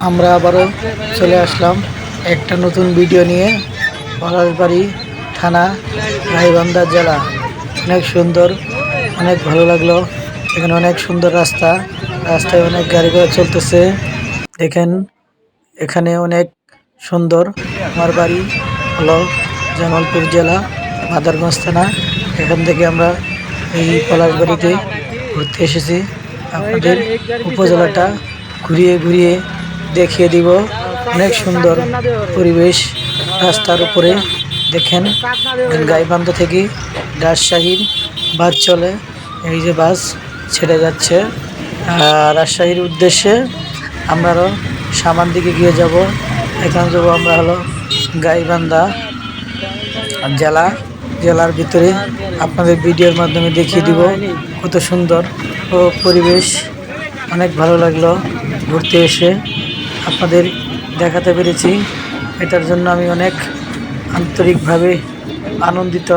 আমরা আবারও চলে আসলাম একটা নতুন ভিডিও নিয়ে পলাশবাড়ি থানা গাইবান্ধা জেলা। অনেক সুন্দর, অনেক ভালো লাগল। এখানে অনেক সুন্দর রাস্তা, রাস্তায় অনেক গাড়ি ঘোড়া চলতেছে। দেখেন, এখানে অনেক সুন্দর আমার বাড়ি হলো জামালপুর জেলা, মাদারগঞ্জ থানা। এখান থেকে আমরা এই পলাশবাড়িতে ঘুরতে এসেছি। আপনাদের উপজেলাটা ঘুরিয়ে ঘুরিয়ে দেখিয়ে দিব। অনেক সুন্দর পরিবেশ রাস্তার উপরে, দেখেন গাইবান্ধা থেকে রাজশাহীর বাস চলে, এই যে বাস ছেড়ে যাচ্ছে। রাজশাহীর উদ্দেশ্যে আমরা আরও সামান দিকে গিয়ে যাব। এখানে যাব আমরা হলো গাইবান্ধা জেলা। জেলার ভিতরে আপনাদের ভিডিওর মাধ্যমে দেখিয়ে দিব কত সুন্দর ও পরিবেশ। অনেক ভালো লাগল ঘুরতে এসে। আপনাদের দেখাতে পেরেছি। এটার জন্য আমি অনেক আন্তরিকভাবে আনন্দিত।